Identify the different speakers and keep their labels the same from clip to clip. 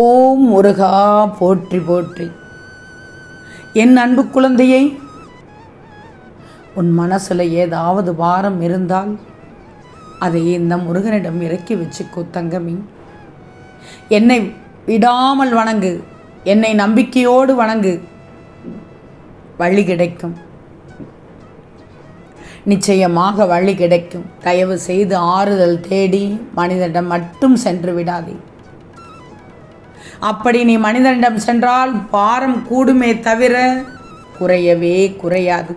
Speaker 1: ஓம் முருகா போற்றி போற்றி. என் அன்பு குழந்தையை உன் மனசில் ஏதாவது பாரம் இருந்தால் அதை இந்த முருகனிடம் இறக்கி வச்சுக்கோ தங்கமி. என்னை விடாமல் வணங்கு. என்னை நம்பிக்கையோடு வணங்கு. வழி கிடைக்கும். நிச்சயமாக வழி கிடைக்கும். தயவு செய்து ஆறுதல் தேடி மனிதனிடம் மட்டும் சென்று விடாதே. அப்படி நீ மனிதனிடம் சென்றால் பாரம் கூடுமே தவிர குறையவே குறையாது.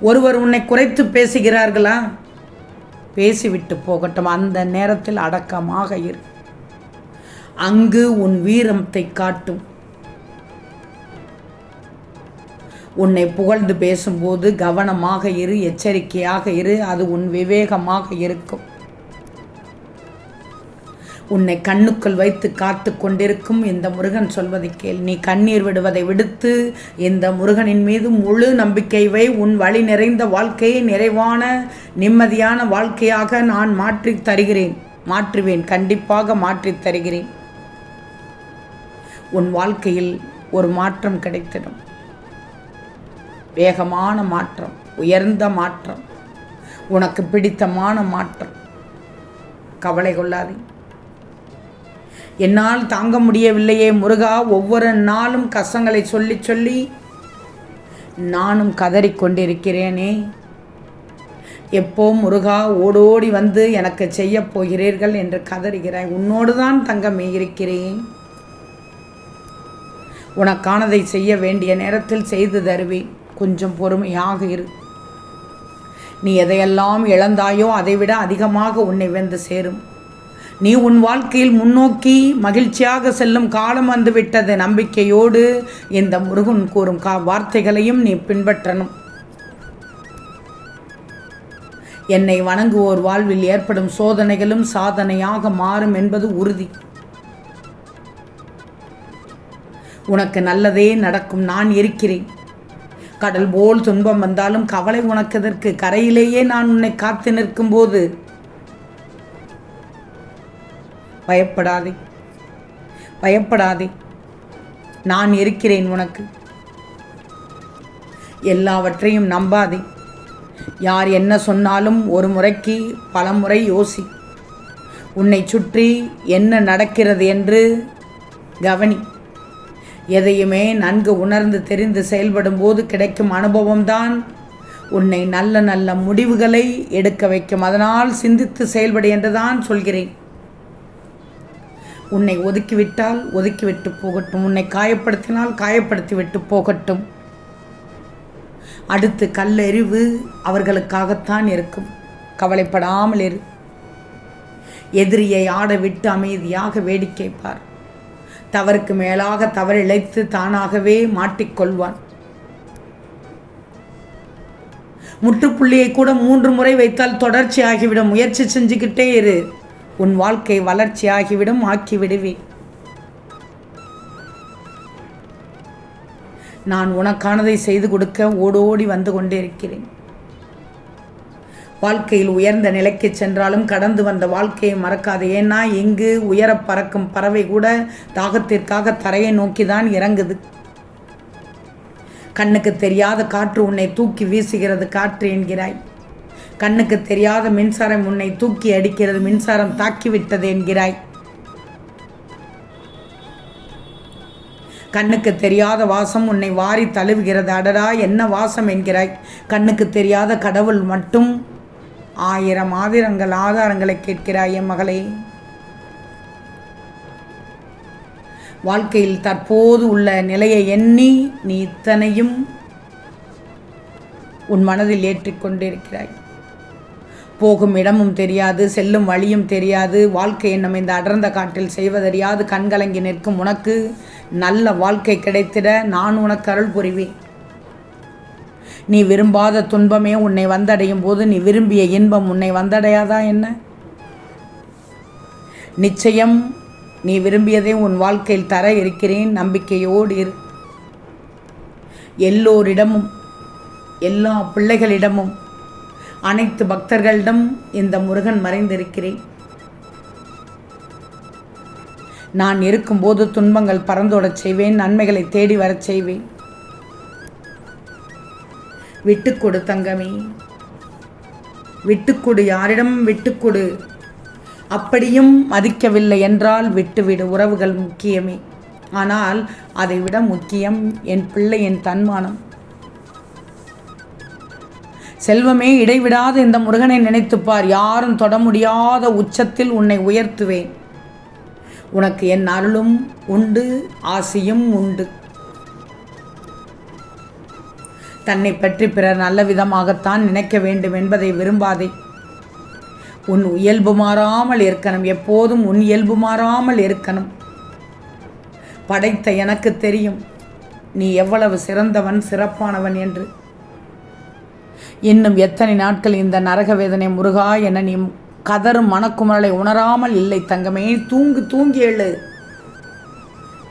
Speaker 1: ஒருவர் உன்னை குறைத்து பேசுகிறார்களா? பேசிவிட்டு போகட்டும் அந்த நேரத்தில் அடக்கமாக இரு. அங்கு உன் வீரத்தை காட்டும். உன்னை புகழ்ந்து பேசும்போது கவனமாக இரு எச்சரிக்கையாக இரு அது உன் விவேகமாக இருக்கும். உன்னை கண்ணுக்குள் வைத்து காத்து கொண்டிருக்கும் இந்த முருகன் சொல்வதை கேள். நீ கண்ணீர் விடுவதை விடுத்து இந்த முருகனின் மீது முழு நம்பிக்கை வை. உன் வழி நிறைந்த வாழ்க்கையை நிறைவான நிம்மதியான வாழ்க்கையாக நான் மாற்றி தருகிறேன். மாற்றுவேன் கண்டிப்பாக மாற்றி தருகிறேன். உன் வாழ்க்கையில் ஒரு மாற்றம் கிடைத்திடும். வேகமான மாற்றம் உயர்ந்த மாற்றம் உனக்கு பிடித்தமான மாற்றம். கவலை கொள்ளாதே. என்னால் தாங்க முடியவில்லையே முருகா. ஒவ்வொரு நாளும் கஷ்டங்களை சொல்லி சொல்லி நானும் கதறிக்கொண்டிருக்கிறேனே எப்போ முருகா ஓடோடி வந்து எனக்கு செய்ய போகிறீர்கள் என்று கதறுகிறாய். உன்னோடு தான் தங்கமே இருக்கிறேன். உனக்கானதை செய்ய வேண்டிய நேரத்தில் செய்து தருவேன். கொஞ்சம் பொறுமையாக இரு. நீ எதையெல்லாம் இழந்தாயோ அதைவிட அதிகமாக உன்னை வந்து சேரும். நீ உன் வாழ்க்கையில் முன்னோக்கி மகிழ்ச்சியாக செல்லும் காலம் வந்துவிட்டது. நம்பிக்கையோடு இந்த முருகன் கூறும் கா வார்த்தைகளையும் நீ பின்பற்றணும். என்னை வணங்குவோர் வாழ்வில் ஏற்படும் சோதனைகளும் சாதனையாக மாறும் என்பது உறுதி. உனக்கு நல்லதே நடக்கும் நான் இருக்கிறேன். கடல் போல் துன்பம் வந்தாலும் கவலை உனக்கதற்கு கரையிலேயே நான் உன்னை காத்து நிற்கும்போது பயப்படாதே. பயப்படாதே. நான் இருக்கிறேன் உனக்கு. எல்லாவற்றையும் நம்பாதே. யார் என்ன சொன்னாலும் ஒரு முறைக்கு பல முறை யோசி. உன்னை சுற்றி என்ன நடக்கிறது என்று கவனி. எதையுமே நன்கு உணர்ந்து தெரிந்து செயல்படும் போது கிடைக்கும் அனுபவம்தான் உன்னை நல்ல நல்ல முடிவுகளை எடுக்க வைக்கும். அதனால் சிந்தித்து செயல்படு என்றுதான் சொல்கிறேன். உன்னை ஒதுக்கிவிட்டால் ஒதுக்கிவிட்டு போகட்டும். உன்னை காயப்படுத்தினால் காயப்படுத்தி விட்டு போகட்டும். அடுத்து கல்லெறிவு அவர்களுக்காகத்தான் இருக்கும். கவலைப்படாமல் இரு. எதிரியை ஆட விட்டு அமைதியாக வேடிக்கை பார். தவறுக்கு மேலாக தவறிழைத்து தானாகவே மாட்டிக்கொள்வான் முற்றுப்புள்ளியை கூட மூன்று முறை வைத்தால் தொடர்ச்சி முயற்சி செஞ்சுக்கிட்டே இரு. உன் வாழ்க்கை வளர்ச்சி ஆகிவிடும் நான் உனக்கானதை செய்து கொடுக்க ஓடோடி வந்து கொண்டிருக்கிறேன். வாழ்க்கையில் உயர்ந்த நிலைக்கு சென்றாலும் கடந்து வந்த வாழ்க்கையை மறக்காது. ஏன்னா எங்கு உயர பறக்கும் பறவை கூட தாகத்திற்காக தரையை நோக்கி தான் இறங்குது. கண்ணுக்கு தெரியாத காற்று உன்னை தூக்கி வீசுகிறது காற்று என்கிறாய். கண்ணுக்கு தெரியாத மின்சாரம் உன்னை தூக்கி அடிக்கிறது மின்சாரம் தாக்கிவிட்டது என்கிறாய். கண்ணுக்கு தெரியாத வாசம் உன்னை வாரி தழுவுகிறது. அடடா என்ன வாசம் என்கிறாய். கண்ணுக்கு தெரியாத கடவுள் மட்டும் ஆயிரம் ஆதிரங்கள் ஆதாரங்களை கேட்கிறாய் என் மகளே. வாழ்க்கையில் தற்போது உள்ள நிலையை எண்ணி நீ இத்தனையும் உன் மனதில் ஏற்றிக்கொண்டிருக்கிறாய். போகும் இடமும் தெரியாது செல்லும் வழியும் தெரியாது. வாழ்க்கை என்னும் இந்த அடர்ந்த காட்டில் செய்வதறியாது கண்கலங்கி நிற்கும் உனக்கு நல்ல வாழ்க்கை கிடைத்திட நான் உனக்கு அருள் புரிவேன். நீ விரும்பாத துன்பமே உன்னை வந்தடையும் போது நீ விரும்பிய இன்பம் உன்னை வந்தடையாதா என்ன? நிச்சயம் நீ விரும்பியதை உன் வாழ்க்கையில் தர இருக்கிறேன் நம்பிக்கையோடு இரு. எல்லோரிடமும் எல்லா பிள்ளைகளிடமும் அனைத்து பக்தர்களிடம் இந்த முருகன் மறைந்திருக்கிறேன். நான் இருக்கும்போது துன்பங்கள் பறந்தோடச் செய்வேன் நன்மைகளை தேடி வரச் செய்வேன். விட்டுக்கொடு தங்கமே. விட்டுக்கொடு யாரிடம் விட்டுக்கொடு அப்படியும் மதிக்கவில்லை என்றால் விட்டுவிடு உறவுகள் முக்கியமே. ஆனால் அதைவிட முக்கியம் என் பிள்ளை என் தன்மானம். செல்வமே இடைவிடாத இந்த முருகனை நினைத்துப்பார். யாரும் தொட முடியாத உச்சத்தில் உன்னை உயர்த்துவேன். உனக்கு என் அருளும் உண்டு ஆசையும் உண்டு. தன்னை பற்றி பிறர் நல்ல விதமாகத்தான் நினைக்க வேண்டும் என்பதை விரும்பாதே. உன் இயல்பு மாறாமல் இருக்கணும் எப்போதும் உன் இயல்பு மாறாமல் இருக்கணும். படைத்த எனக்கு தெரியும் நீ எவ்வளவு சிறந்தவன் சிறப்பானவன் என்று. இன்னும் எத்தனை நாட்கள் இந்த நரக வேதனை முருகா என நீ கதரும் மனக்குமரலை உணராமல் இல்லை தங்கமே தூங்கு தூங்கி எழு.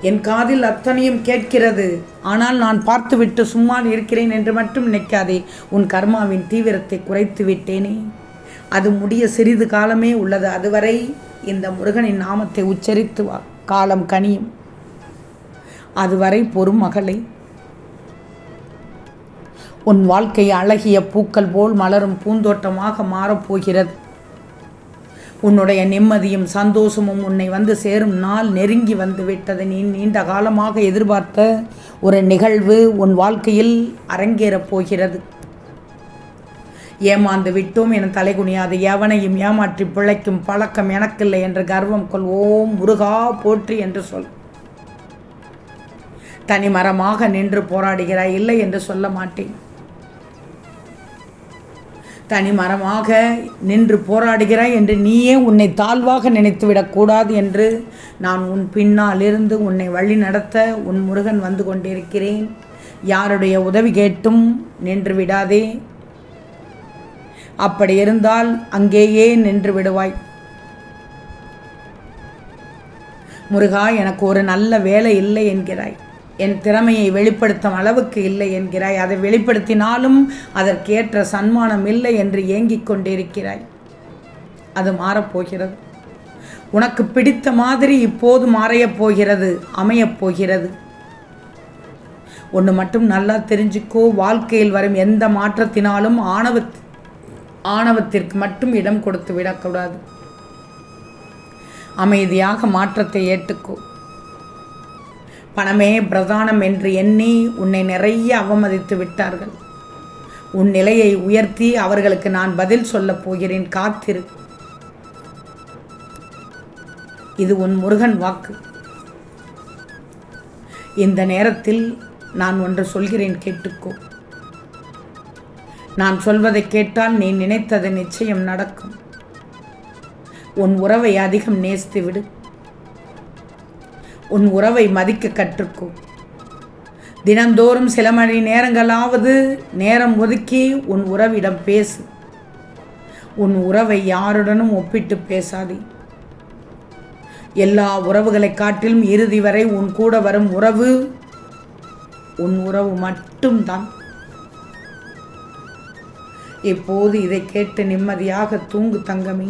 Speaker 1: என் காதில் அத்தனையும் கேட்கிறது. ஆனால் நான் பார்த்துவிட்டு சும்மா இருக்கிறேன் என்று மட்டும் நினைக்காதே உன் கர்மாவின் தீவிரத்தை குறைத்து விட்டேனே. அது முடிய சிறிது காலமே உள்ளது. அதுவரை இந்த முருகனின் நாமத்தை உச்சரித்து வா. காலம் கனியும். அதுவரை பொறும் மகளை. உன் வாழ்க்கை அழகிய பூக்கள் போல் மலரும் பூந்தோட்டமாக மாறப்போகிறது உன்னுடைய நிம்மதியும் சந்தோஷமும் உன்னை வந்து சேரும் நாள் நெருங்கி வந்து விட்டது. நீ நீண்ட காலமாக எதிர்பார்த்த ஒரு நிகழ்வு உன் வாழ்க்கையில் அரங்கேறப் போகிறது. ஏமாந்து விட்டோம் என தலைகுனியாது எவனையும் ஏமாற்றி பிழைக்கும் பழக்கம் எனக்கில்லை என்று கர்வம் கொள். ஓம் முருகா போற்றி என்று சொல். தனிமரமாக நின்று போராடுகிறாய் இல்லை என்று சொல்ல மாட்டேன். தனி மரமாக நின்று போராடுகிறாய் என்று நீயே உன்னை தாழ்வாக நினைத்துவிடக்கூடாது என்று நான் உன் பின்னால் இருந்து உன்னை வழி நடத்த உன் முருகன் வந்து கொண்டிருக்கிறேன். யாருடைய உதவி கேட்டும் நின்று விடாதே. அப்படி இருந்தால் அங்கேயே நின்று விடுவாய். முருகா எனக்கு ஒரு நல்ல வேலை இல்லை என்கிறாய். என் திறமையை வெளிப்படுத்தும் அளவுக்கு இல்லை என்கிறாய். அதை வெளிப்படுத்தினாலும் அதற்கேற்ற சன்மானம் இல்லை என்று ஏங்கிக் கொண்டிருக்கிறாய். அது மாறப்போகிறது. உனக்கு பிடித்த மாதிரி இப்போது மாறையப் போகிறது அமையப் போகிறது. ஒன்று மட்டும் நல்லா தெரிஞ்சுக்கோ வாழ்க்கையில் வரும் எந்த மாற்றத்தினாலும் ஆணவ ஆணவத்திற்கு மட்டும் இடம் கொடுத்து விடக்கூடாது. அமைதியாக மாற்றத்தை ஏற்றுக்கோ. பணமே பிரதானம் என்று எண்ணி உன்னை நிறைய அவமதித்து விட்டார்கள். உன் நிலையை உயர்த்தி அவர்களுக்கு நான் பதில் சொல்லப் போகிறேன். காத்திரு. இது உன் முருகன் வாக்கு. இந்த நேரத்தில் நான் ஒன்று சொல்கிறேன் கேட்டுக்கோ. நான் சொல்வதை கேட்டால் நீ நினைத்தது நிச்சயம் நடக்கும். உன் உறவை அதிகம் நேசித்து விடு. உன் உறவை மதிக்க கற்றுக்கும் தினந்தோறும் சில மணி நேரங்களாவது நேரம் ஒதுக்கி உன் உறவிடம் பேசு. உன் உறவை யாருடனும் ஒப்பிட்டு பேசாதே. எல்லா உறவுகளை காட்டிலும் இறுதி வரை உன் கூட வரும் உறவு உன் உறவு மட்டும்தான். இப்போது இதை கேட்டு நிம்மதியாக தூங்கு தங்கமே.